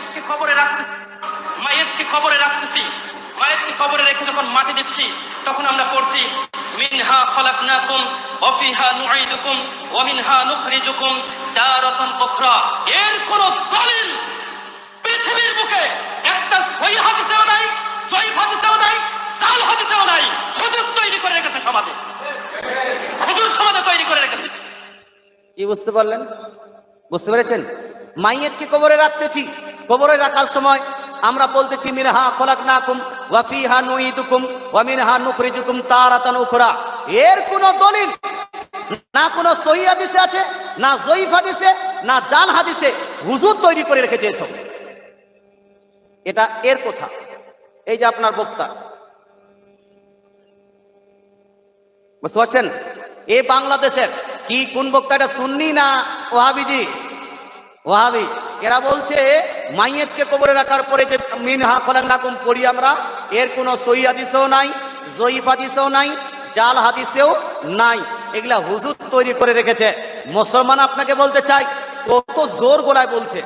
মায়েতকে খবরে রাখতে মায়েতকে খবরে রাখতেছি। মায়েতকে খবরে রেখে যখন মাটি দিচ্ছি, তখন আমরা পড়ছি, মিনহা খলাকনাকুম, ওয়া ফিহা নুঈদুকুম, ওয়া মিনহা নুখরিজুকুম তারাতান উখরা। এর কোন দলিল পৃথিবীর বুকে একটা সহি হাদিসেও নাই সহি হাদিসেও নাই, সাল হাদিসেও নাই, হুজুর তৈরি করে রেখেছে সমাজে। হুজুর সমাজে তৈরি করে রেখেছে। কি বুঝতে পারলেন? বুঝতে পেরেছেন? মাইয়েতকে কবরে রাখতেছি। কবরে রাখার সময় আমরা বলতেছি, মিনহা খোলাক নাকুম ওয়াফিহা নুইদুকুম ওয়া মিনহা নুখরিজুকুম তারাতান উখরা। এর কোন দলিল, না কোন সহি হাদিসে আছে, না জয়ীফ হাদিসে, না জাল হাদিসে হুজুর তৈরি করে রেখেছে এসব। এটা এর কথা। এই যে আপনার বক্তা, বুঝতে পারছেন? এ বাংলাদেশের কি কোন বক্তা এটা শুননি না ওহাবিজি ওহাবি এরা বলছে, মাইয়েতকে কবরে রাখার পরে যে মিন হা খোলাক নাকুম পড়ি আমরা, এর কোনো সই হাদিসেও নাই, জয়ীফ হাদিসেও নাই, জাল হাদিসেও নাই। এগুলা হুজুর তৈরি করে রেখেছে। মুসলমান আপনাকে বলতে চাই, কত জোর গলায় বলছে,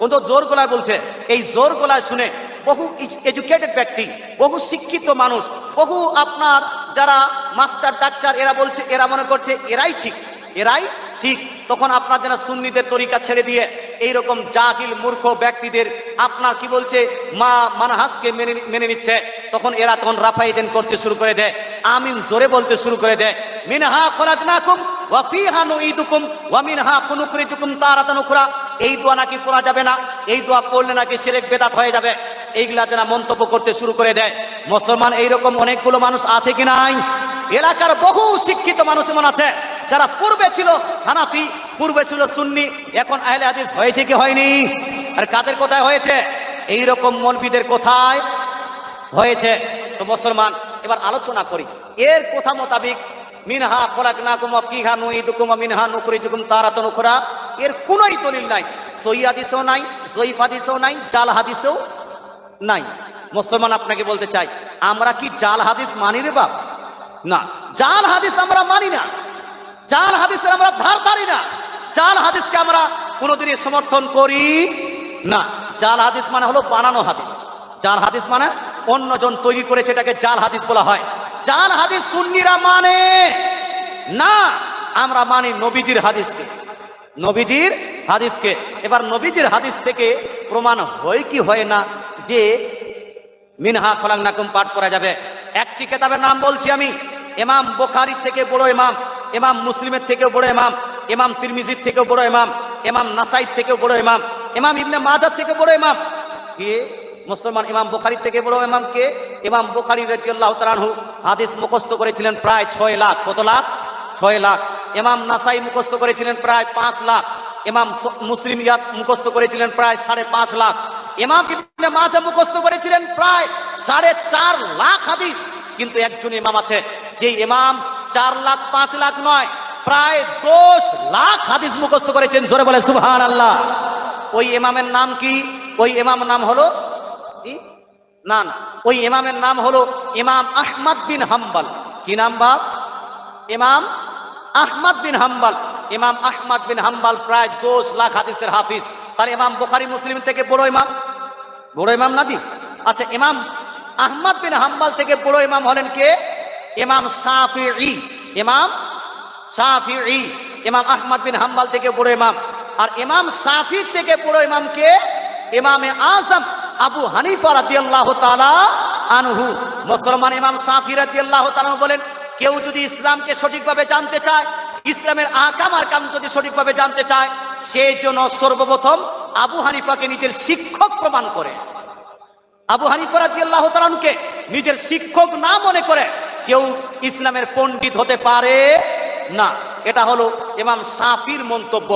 কত জোর গলায় বলছে। এই জোর গলায় শুনে বহু এডুকেটেড ব্যক্তি, বহু শিক্ষিত মানুষ, বহু আপনার যারা মাস্টার, ডাক্তার, এরা বলছে, এরা মনে করছে, এরাই ঠিক এরাই ঠিক। তখন আপনার যারা সুন্নিদের তরিকা ছেড়ে দিয়ে এইরকম জাহিল, মূর্খ ব্যক্তিদের আপনার কি বলছে, মা মানহাসকে মেনে মেনে নিচ্ছে, তখন এরা তখন রাফাই দেন করতে শুরু করে দেয়, আমিন জোরে বলতে শুরু করে দেয়, মিনহা খলাকনাকুম ওয়া ফিহা নুঈদুকুম ওয়া মিনহা কুনুখরিজুকুম তারাতান উখরা, এই দোয়া নাকি পড়া যাবে না, এই দোয়া পড়লে নাকি শিরক বেদাত হয়ে যাবে, এইগুলা যারা মন্তব্য করতে শুরু করে দেয়, মুসলমান এইরকম অনেকগুলো মানুষ আছে কি নাই? এলাকার বহু শিক্ষিত মানুষ এমন আছে যারা পূর্বে ছিল হানাফি, পূর্বে ছিল সুন্নি, এখন আহলে হাদিস হয়েছে কি হয়নি? আর কাদের কোথায় হয়েছে? এই রকম মলবিদের কোথায় হয়েছে? তো মুসলমান, এবার আলোচনা করি। এর কথা মোতাবিক, মিনহা খোলাকনাকুম ফিহা নুইদুকুম মিনহা তারা তো উখরা। এর কোনোই দলিল নাই। সহি হাদিসও নাই, জয়ীফ হাদিসও নাই, জাল হাদিসও নাই। মুসলমান, আপনাকে বলতে চাই, আমরা কি জাল হাদিস মানি রে বাপ? না, জাল হাদিস আমরা মানি না। জাল হাদিসের আমরা ধার ধারি না। জাল হাদিসকে আমরা কোনোদিনই সমর্থন করি না। জাল হাদিস মানে হলো বানানো হাদিস। জাল হাদিস মানে অন্যজন তৈরি করেছে এটাকে জাল হাদিস বলা হয়। জাল হাদিস সুন্নিরা মানে না, আমরা মানি নবীজির হাদিসকে। নবীজির হাদিসকে। এবার নবীজির হাদিস থেকে প্রমাণ হয় কি হয় না, যে মিনহা খলাং নাকুম পাঠ করা যাবে। একটি কেতাবের নাম বলছি আমি। ইমাম বোখারি থেকে বড় ইমাম। ইমাম মুসলিমের থেকেও বড় ইমাম ইমাম তিরমিজির থেকেও বড় ইমাম ইমাম নাসাইদ থেকেও বড় ইমাম ইমাম ইবনে মাজার থেকে বড় ইমাম। কে? মুসলমান ইমাম বুখারির থেকে বড় ইমাম কে? ইমাম বুখারি রাদিয়াল্লাহু তাআলাহু হাদিস মুখস্থ করেছিলেন প্রায় ছয় লাখ। কত লাখ? ছয় লাখ। ইমাম নাসাই মুখস্থ করেছিলেন প্রায় পাঁচ লাখ। ইমাম স- মুসলিম ইয়াত মুখস্থ করেছিলেন প্রায় সাড়ে পাঁচ লাখ। ইমাম ইবনে মাজা মুখস্থ করেছিলেন প্রায় সাড়ে চার লাখ হাদিস। কিন্তু একজন ইমাম আছে যে ইমাম চার লাখ, পাঁচ লাখ নয়, প্রায় দশ লাখ হাদিস মুখস্থ করেছেন, জোরে বলে সুহান আল্লাহ ওই ইমামের নাম কি? ওই ইমাম নাম হলো, জি? না না, ওই ইমামের নাম হলো ইমাম আহমদ বিন হাম্বল। কি নাম বাপ? ইমাম আহমদ বিন হাম্বল। ইমাম আহমদ বিন হাম্বল প্রায় দশ লাখ হাদিসের হাফিজ। তার ইমাম বুখারি, মুসলিম থেকে বড় ইমাম। বড় ইমাম না জি? আচ্ছা ইমাম আহমদ বিন হাম্বল থেকে বড় ইমাম হলেন কে? ইমাম শাফিঈ ইমাম শাফিঈ ইমাম আহমদ বিন হাম্বল থেকে বড় ইমাম। আর ইমাম শাফি থেকে বড় ইমামকে ইমামে আজম আবু হানিফা রাদিয়াল্লাহু তাআলা আনহু। মুসলমান ইমাম শাফি রাদিয়াল্লাহু তাআলা বলেন, কেউ যদি ইসলামকে সঠিকভাবে জানতে চায়, ইসলামের আকাম আর কাম যদি সঠিকভাবে জানতে চায় সেই জন্য সর্বপ্রথম আবু হানিফাকে নিজের শিক্ষক প্রমাণ করে। আবু হানিফা রাদিয়াল্লাহু তাআলাকে নিজের শিক্ষক না মনে করে কেউ ইসলামের পণ্ডিত হতে পারে? না। এটা হলো ইমাম সাফির মন্তব্য।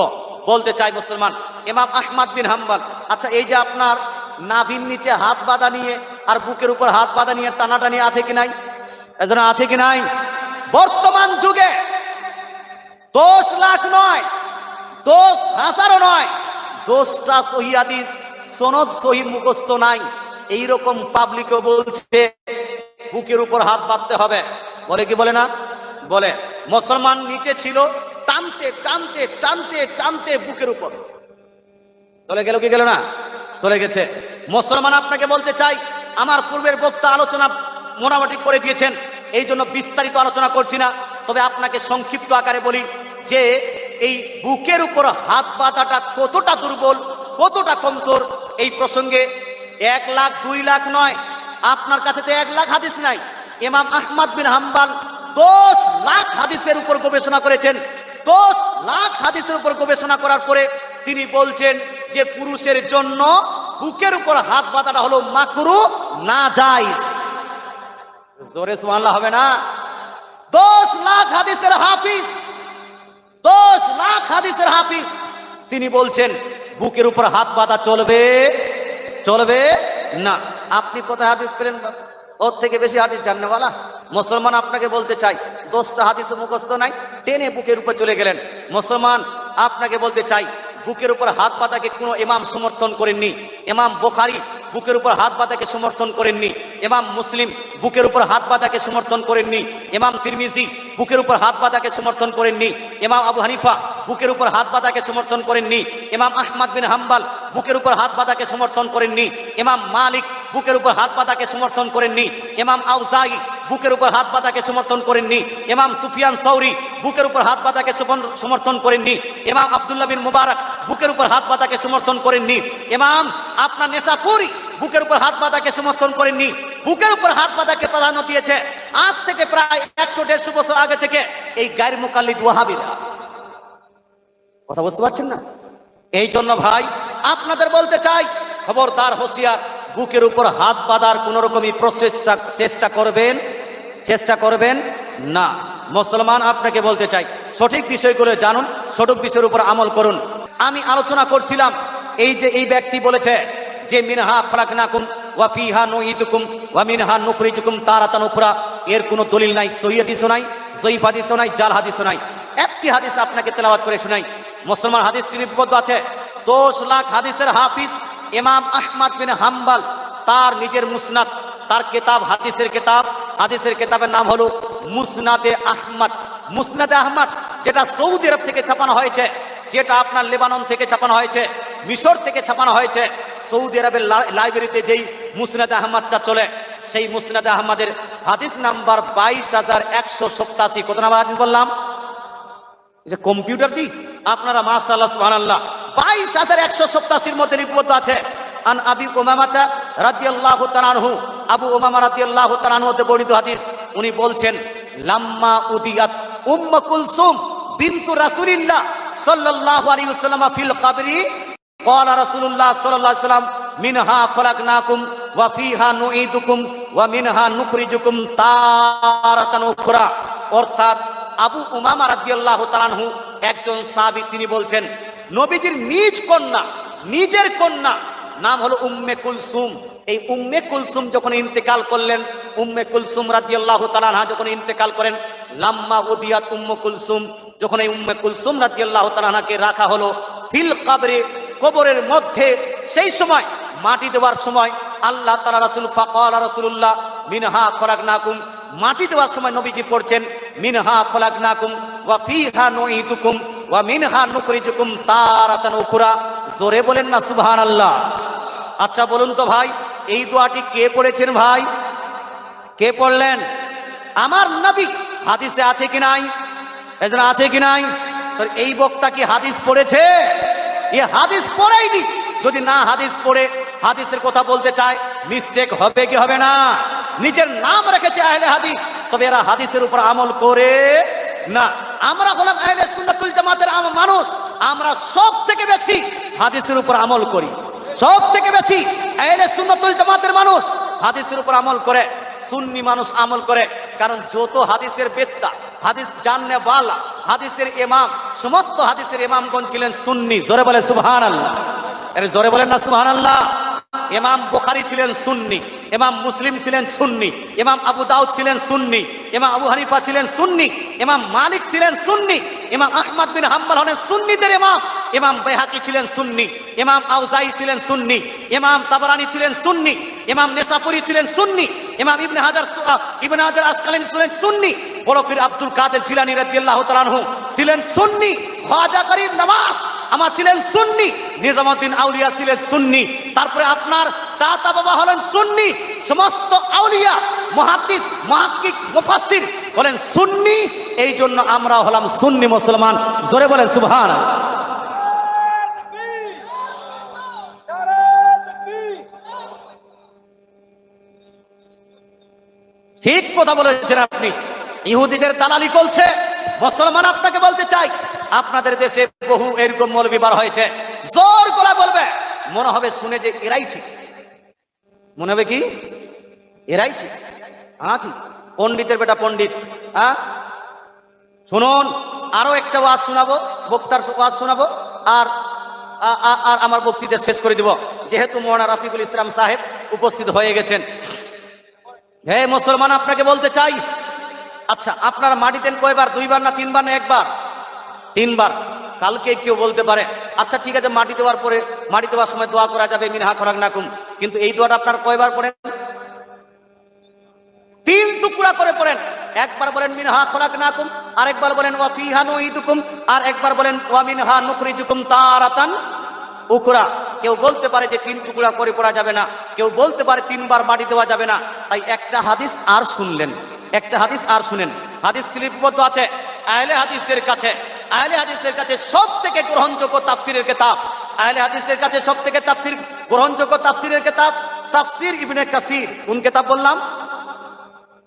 বলতে চাই মুসলমান, ইমাম আহমদ বিন হাম্বল আচ্ছা এই যে আপনার নাভির নিচে হাত বাঁধা নিয়ে আর বুকের উপর হাত বাঁধা নিয়ে টানাটানি আছে কি নাই? এজন্য আছে কি নাই? বর্তমান যুগে দশ লাখ নয় দোষ হাজারও নয় দোষটা সহি হাদিস, সনদ সহি মুখস্থ নাই। এইরকম পাবলিকও বলছে বুকের উপর হাত বাঁধতে হবে। বলে কি বলে না? বলে, মুসলমান নিচে ছিল, টানতে টানতে টানতে টানতে বুকের উপর। চলে গেল কি গেল না? চলে গেছে। মুসলমান আপনাকে বলতে চাই, আমার পূর্বের বক্তা আলোচনা মোটামুটি করে দিয়েছেন, এই জন্য বিস্তারিত আলোচনা করছি না। তবে আপনাকে সংক্ষিপ্ত আকারে বলি যে, এই বুকের উপর হাত বাঁধাটা কতটা দুর্বল, কতটা কমজোর, এই প্রসঙ্গে এক লাখ, দুই লাখ নয় আপনার কাছে তো এক লাখ হাদিস নাই। ইমাম আহমদ বিন হাম্বাল দশ লাখ হাদিসের উপর গবেষণা করেছেন। দশ লাখ হাদিসের উপর গবেষণা করার পরে তিনি বলছেন যে পুরুষের জন্য বুকের উপর হাত বাঁধাটা হলো মাকরু না যাইজ জোরে সুবহানাল্লাহ হবে না? দশ লাখ হাদিসের হাফিজ, দশ লাখ হাদিসের হাফিজ। তিনি বলছেন, বুকের উপর হাত বাঁধা চলবে চলবে না। আপনি কোথায় হাদিস পেলেন? ওর থেকে বেশি হাদিস জাননেওয়ালা মুসলমান আপনাকে বলতে চাই দশটা হাদিস মুখস্থ নাই, টেনে বুকের উপর চলে গেলেন। মুসলমান আপনাকে বলতে চাই বুকের উপর হাত পাতাকে কোনো ইমাম সমর্থন করেননি। ইমাম বোখারি বুকের উপর হাত বাঁধাকে সমর্থন করেননি। ইমাম মুসলিম বুকের উপর হাত বাঁধাকে সমর্থন করেননি। এমাম তিরমিজি বুকের উপর হাত বাঁধাকে সমর্থন করেননি। এমাম আবু হানিফা বুকের উপর হাত বাঁধাকে সমর্থন করেননি। এমাম আহমদ বিন হাম্বাল বুকের উপর হাত বাঁধাকে সমর্থন করেননি। ইমাম মালিক বুকের উপর হাত পাতাকে সমর্থন করেননি। এমাম আউজাই বুকের উপর হাত বাঁধাকে সমর্থন করেননি। এমাম সুফিয়ান সৌরি বুকের উপর হাত পাতাকে সমর্থন করেননি। এমাম আব্দুল্লাহ বিন মুবারক বুকের উপর হাত পাতাকে সমর্থন করেননি। এমাম আপনার নেশাপুরি বুকের উপর হাত পাতাকে সমর্থন করেননি। বুকের উপর হাত পাতাকে প্রাধান্য দিয়েছে। আজ থেকে প্রায় একশো, দেড়শো বছর আগে থেকে এই গায়ের মুকাল্লিদ ওয়াহাবিরা। কথা বুঝতে পারছেন না? এই জন্য ভাই, আপনাদের বলতে চাই, খবরদার হোসিয়ার বুকের উপর হাত বাঁধার কোন রকমই প্রচেষ্টা, চেষ্টা করবেন? চেষ্টা করবেন? না। মুসলমান, আপনাকে বলতে চাই, সঠিক বিষয়গুলো জানুন, সঠিক বিষয়ের উপর আমল করুন। আমি আলোচনা করছিলাম, এই যে এই ব্যক্তি বলেছে যে, মিনহা খলাকনাকুম ওয়া ফিহা নুইদুকুম ওয়া মিনহা নুখরিজুকুম তারাতান উখরা। এর কোনো দলিল নাই সহিহ হাদিসও নাই, জয়ীফ হাদিসও নাই, জাল হাদিসও নাই। একটি হাদিস আপনাকে তেলাওয়াত করে শোনাই। মুসলমান হাদিস লিপিবদ্ধ আছে। দশ লাখ হাদিসের হাফিজ ইমাম আহমদ বিন হাম্বাল, তার নিজের মুসনাদ, তার কেতাব, হাদিসের কেতাব, হাদিসের কেতাবের নাম হলো মুসনাদে আহমদ। মুসনাদে আহমদ যেটা সৌদি আরব থেকে ছাপানো হয়েছে, যেটা আপনার লেবানন থেকে ছাপানো হয়েছে, মিশর থেকে ছাপানো হয়েছে, সৌদি আরবের লাইব্রেরিতে যেই মুসনাদে আহমদটা চলে, সেই মুসনাদে আহমদের হাদিস নাম্বার বাইশ হাজার একশো সপ্তাশি। কত নাম্বার হাদিস বললাম? যে কম্পিউটার কি? আপনারা মাশাআল্লাহ, সুবহানাল্লাহ। বাইশ হাজার একশো সপ্তাশির মধ্যে লিপিবদ্ধ আছে আন আবি উমামাতা রাদিয়াল্লাহু তাআলা আনহু আবু উমামা রাদিয়াল্লাহু তাআলা আনহু হতে বর্ণিত হাদিস উনি বলছেন লাম্মা উদিয়াত উম্ম কুলসুম বিনতু রাসূলিল্লাহ সাল্লাল্লাহু আলাইহি ওয়াসাল্লাম ফিল কবরি قال رسول الله صلى الله عليه وسلم منها خلقناكم وفيها نعيدكم ومنها نخرجكم تارة أخرى অর্থাৎ আবু উমামা রাদিয়াল্লাহু তাআলাহু একজন সাহাবী তিনি বলছেন নবীজির নিজ কন্যা, নিজের কন্যা, নাম হলো উম্মে কুলসুম। এই উম্মে কুলসুম যখন ইন্তেকাল করলেন, উম্মে কুলসুম রাদিয়াল্লাহু তাআলা যখন ইন্তেকাল করেন, লাম্মা উদিয়াত উম্ম কুলসুম, যখন এই উম্মে কুলসুম রাদিয়াল্লাহু তাআলাকে রাখা হলো, ফিল কাবরে, কবরের মধ্যে, সেই সময়, মাটি দেওয়ার সময়, আল্লাহ তাআলা রাসূল, ফাকাল রাসূলুল্লাহ, মিনহা খলাকনাকুম, মাটি দেওয়ার সময় নবীজি পড়ছেন, মিনহা খলাকনাকুম, ওয়া ফিহা নুঈদুকুম ওয়া জোরে বলেন না, সুবহানাল্লাহ। আচ্ছা বলুন তো ভাই, এই দোয়াটি কে পড়েছেন ভাই? কে পড়লেন? আমার নবী। হাদিসে আছে কি নাই? এজন্য আছে কি নাই? এই বক্তা কি হাদিস পড়েছে? এ হাদিস পড়েইনি। যদি না হাদিস পড়ে, হাদিসের কথা বলতে চায় মিস্টেক হবে কি হবে না? নিজের নাম রেখেছে আহলে হাদিস। তবে এরা হাদিসের উপর আমল করে না। আমরা হলাম আহলে সুন্নাতুল জামাতের মানুষ, আমরা সব থেকে বেশি হাদিসের উপর আমল করি। সব থেকে বেশি আহলে সুন্নাতুল জামাতের মানুষ হাদিসের উপর আমল করে, সুন্নি মানুষ আমল করে, কারণ যত হাদিসের বেত্তা, হাদিস জাননে বালা, হাদিসের ইমাম, সমস্ত হাদিসের ইমামগণ ছিলেন সুন্নি, জোরে বলে সুবহান আল্লাহ জোরে বলেন না সুবহান আল্লাহ ইমাম বুখারি ছিলেন সুন্নি, ইমাম মুসলিম ছিলেন সুন্নি, ইমাম আবু দাউদ ছিলেন সুন্নি, ইমাম আবু হানিফা ছিলেন সুন্নি ইমাম মালিক ছিলেন সুন্নি, ইমাম আহমদ বিন হাম্বল হলেন সুন্নিদের ইমাম ইমাম বেহাকি ছিলেন সুন্নি, ইমাম আউজাই ছিলেন সুন্নি, ইমাম তাবারানি ছিলেন সুন্নি, ইমাম নেশাপুরি ছিলেন সুন্নি, ইমাম ইবনে হাজার ইবনে হাজার আসকালানি ছিলেন সুন্নি, বড় পীর আব্দুল কাদের জিলানী রাদিয়াল্লাহু তাআলা আনহু ছিলেন সুন্নি, খাজা গরিব নওয়াজ আমার ছিলেন সুন্নি নিজামুদ্দিন আউলিয়া ছিলেন সুন্নি, তারপরে আপনার দাতা বাবা হলেন সুন্নি, সমস্ত আউলিয়া মহাদ্দিস মহাক্কিক মুফাসসির হলেন সুন্নি এই জন্য আমরা হলাম সুন্নি মুসলমান। জোরে বলেন সুবহান ঠিক কথা বলেছেন আপনি। ইহুদিদের দালালি চলছে, মুসলমান আপনাকে বলতে চাই, আপনাদের দেশে বহু এরকম মৌলবি বার হয়েছে। জোর গলা বলবে, মনে হবে শুনে যে এরাই ঠিক। মনে হবে কি? এরাই ঠিক। আছি পণ্ডিতের বেটা পণ্ডিত হ্যাঁ? শুনুন, আরও একটা ওয়াজ শোনাবো, বক্তার ওয়াজ শোনাবো, আর আর আমার বক্তৃতা শেষ করে দিব। যেহেতু মৌলানা রাফিকুল ইসলাম সাহেব উপস্থিত হয়ে গেছেন। হে মুসলমান, আপনাকে বলতে চাই আচ্ছা আপনার মাটি দেন কয়বার, দুইবার না তিনবার না একবার? তিনবার। কালকে কেউ বলতে পারে আচ্ছা ঠিক আছে, মাটি দেওয়ার পরে, মাটি দেওয়ার সময় দোয়া করা যাবে, মিনহা খরাক নাকুম। কিন্তু এই দোয়াটা আপনার কয়বার পড়েন? টুকরা করে পড়েন। একবার বলেন, মিনহা খোরাক নাকুম আরেকবার বলেন, ওয়া ফিহা নুইদুকুম আর একবার বলেন, ওয়া মিনহা নুখরিজুকুম তারাতান উখরা। কেউ বলতে পারে যে তিন টুকরা করে পড়া যাবে না। কেউ বলতে পারে তিনবার মাটি দেওয়া যাবে না। তাই একটা হাদিস আর শুনলেন। একটা হাদিস আর শুনেন। হাদিস লিপিবদ্ধ আছে। আহলে হাদিসদের কাছে। আহলে হাদিসদের কাছে সব থেকে গ্রহণযোগ্য তাফসিরের কিতাব। আহলে হাদিসদের কাছে সব থেকে তাফসির গ্রহণযোগ্য তাফসিরের কিতাব তাফসির ইবনে কাসির। কোন কিতাব বললাম?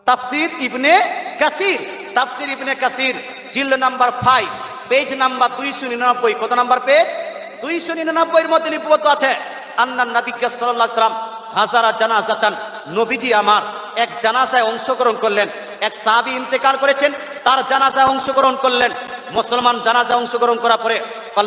তাফসির ইবনে কাসির। তাফসির ইবনে কাসির জিল্দ নাম্বার ফাইভ পেজ নাম্বার দুইশো নিরানব্বই। কত নাম্বার পেজ? দুইশো নিরানব্বই এর মধ্যে লিপিবদ্ধ আছে। আন্নান নবী সাল্লাল্লাহু আলাইহি সাল্লাম হাজারা জানাজাতান, নবীজি আমার এক জানাজায় অংশগ্রহণ করলেন। এক সাহাবী ইন্তেকার করেছেন, তার জানাজায় অংশগ্রহণ করলেন। মুসলমান জানাজায় অংশগ্রহণ করার পরে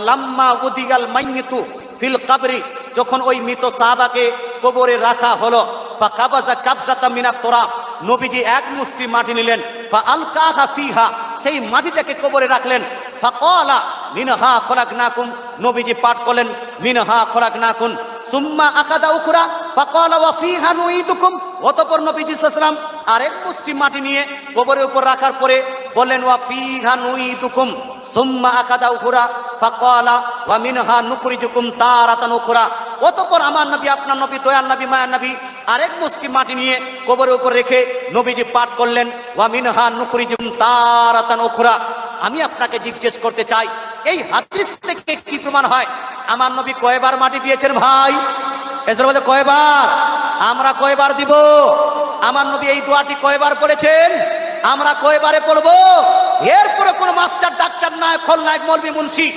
লাম্মা উদিগাল মাইয়িতু ফিল কাবরি, যখন ওই মৃত সাহাবাকে কবরে রাখা হলো বা কাবাজা কাবজাতা মিনা তোরা নবীজি এক মুষ্টি মাটি নিলেন বা আল কাহা ফিহা, সেই মাটিটাকে কবরে রাখলেন বা কলা মিনহা খোরাক নাকুম নবীজি পাঠ করলেন, মিনহা খোরাক নাকুন সুম্মা আকাদা উখরা, ফাকালা ওয়া ফিহা নুইদুকুম অতঃপর নবীজি সাল্লাল্লাহু আরেক মুষ্টি মাটি নিয়ে কবরের উপর রাখার পরে বললেন ওয়া ফিহা নুইদুকুম, সুম্মা আকাদা উখরা, ফাকালা, ওয়া মিনহা নুখরিজুকুম তারাতান উখরা। অতঃপর আমার নবী, আপনার নবী, দয়াল নবী, মায়ার নবী, আরেক মুষ্টি মাটি নিয়ে কবরের উপর রেখে নবীজি পাঠ করলেন, ওয়া মিনহা নুখরিজুকুম তারাতান উখরা। আমি আপনাকে জিজ্ঞেস করতে চাই, এই হাদিস থেকে কি প্রমাণ হয়? আমার নবী কয়বার মাটি দিয়েছেন ভাই? এসর বলতে কয়বার? আমরা কয়বার দিব? আমার নবী এই দোয়াটি কয়বার পড়েছেন আমরা কয়বারে পড়ব? এরপরে কোন মাস্টার, ডাক্তার নাই খলনায়ক, মলবি, মুন্সি,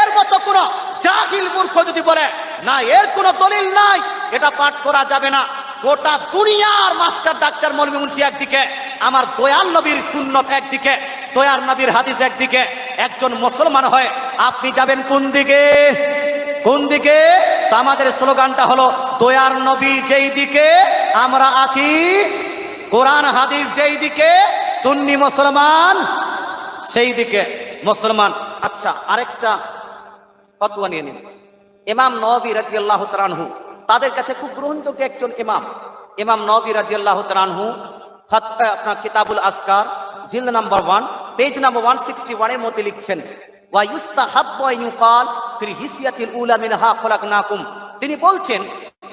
এর মতো কোন জাহিল মূর্খ যদি বলে, না, এর কোনো দলিল নাই, এটা পাঠ করা যাবে না। গোটা দুনিয়ার মাস্টার, ডাক্তার, মলবি, মুন্সি একদিকে, আমার দয়াল নবীর সুন্নত একদিকে, দয়ার নবীর হাদিস একদিকে। একজন মুসলমান হয় আপনি যাবেন কোন দিকে? কোন দিকে? তো আমাদের স্লোগানটা হলো, দয়ার নবী যেই দিকে, আমরা আছি, কোরআন, হাদিস যেই দিকে সুন্নি মুসলমান, সেই দিকে মুসলমান। আচ্ছা আরেকটা ফতোয়া নিয়ে নিন। ইমাম নবী রাজি আল্লাহ তালানহু তাদের কাছে খুব গ্রহণযোগ্য একজন ইমাম। ইমাম নবী রাজি আল্লাহ তালানহু আপনার কিতাবুল আসকার জিল number one, page number one sixty ওয়ানের মধ্যে লিখছেন তিনি বলছেন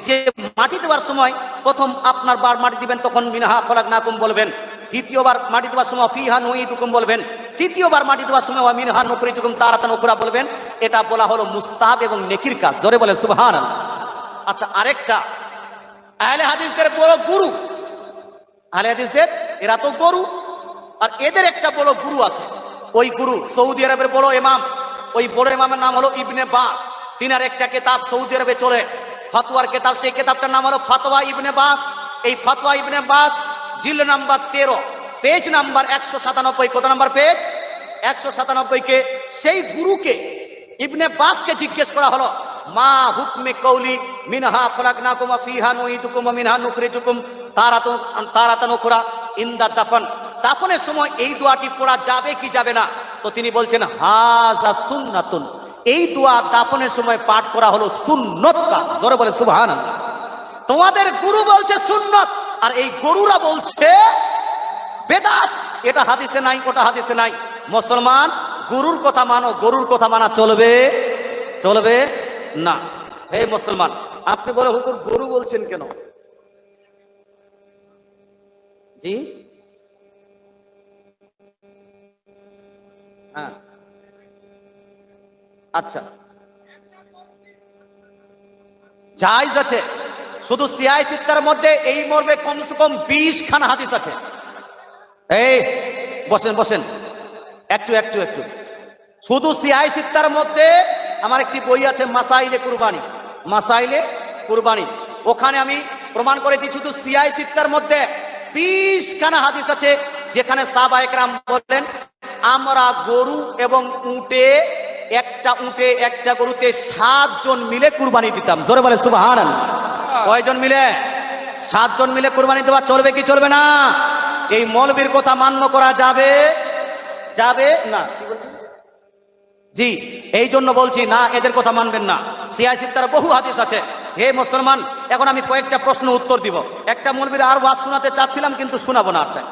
যে মাটি দেওয়ার সময় প্রথম আপনার বার মাটি দিবেন, তখন মিনহা খলাকনাকুম বলবেন। দ্বিতীয়বার মাটি দেওয়ার সময় ফিহা নুইদুকুম বলবেন, তৃতীয়বার মাটি দেওয়ার সময় মিনহা নুকরিজুকুম তারাতা নুকরা বলবেন, এটা বলা হলো মুস্তাহাব এবং নেকির কাজ। ধরে বলে সুবহান আচ্ছা আরেকটা। আহলে হাদিসদের বড় গুরু। আহলে হাদিসদের, এরা তো গরু, আর এদের একটা বড় গুরু আছে। ওই গুরু সৌদি আরবের বড় ইমাম। ওই বড় ইমামের নাম হলো ইবনে বাস। তিনার একটা কেতাব সৌদি আরবে চলে। ফতোয়ার কেতাব, সেই কেতাবটার নাম হলো ফাতোয়া ইবনে বাস। এই ফাতোয়া ইবনে বাস জিল নাম্বার তেরো, পেজ নাম্বার একশো সাতানব্বই। কত নাম্বার পেজ? একশো সাতানব্বইকে সেই গুরুকে ইবনে বাসকে জিজ্ঞেস করা হলো, মা হুকমে কৌলি মিনহা খলাকনাকুম ওয়া ফিহা নুইদুকুম ওয়া মিনহা নুখরিজুকুম তারাতু, তারাতান উখরা ইনদা দাফন। দাফনের সময় এই দোয়াটি পড়া যাবে কি যাবে না? তো তিনি বলছেন, হাজা সুন্নাতুন। এই দোয়া দাফনের সময় পাঠ করা হলো সুন্নত কাজ। জোরে বলে সুবহানাল্লাহ। তোমাদের গুরু বলছে সুন্নত। আর এই গরুরা বলছে, বেদাত, এটা হাদিসে নাই, ওটা হাদিসে নাই। মুসলমান, গুরুর কথা মানো, গরুর কথা মানা চলবে চলবে না। হে মুসলমান, আপনি বলে, হুজুর, গরু বলছেন কেন? জি? হ্যাঁ। আচ্ছা। জায়জ আছে। শুধু সিয়াই সিত্তার মধ্যে এই মর্মে কমসে কম বিশ খান হাদিস আছে। এই, বসেন বসেন। একটু একটু একটু। শুধু সিয়াই সিত্তার মধ্যে আমার একটি বই আছে, মাসাইলে কুরবানি। মাসাইলে কুরবানি। ওখানে আমি প্রমাণ করেছি, শুধু সিয়াই সিত্তার মধ্যে বিশ খানা হাদিস আছে, যেখানে সাহবায়করাম বলেন, আমরা গরু এবং উটে, একটা উটে, একটা গরুতে সাতজন মিলে কুরবানি দিতাম। জোরে বলে সুবাহান কয়জন মিলে? সাতজন মিলে কোরবানি দেওয়া চলবে কি চলবে না? এই মৌলবীর কথা মান্য করা যাবে? যাবে? না। কি বলছি জি, এই জন্য বলছি, না, এদের কথা মানবেন না। সিআইসির তার বহু হাদিস আছে। হে মুসলমান, এখন আমি কয়েকটা প্রশ্ন উত্তর দিব। একটা মৌলবীর আর ওয়াজ শোনাতে চাচ্ছিলাম, কিন্তু শোনাবো না আরটাই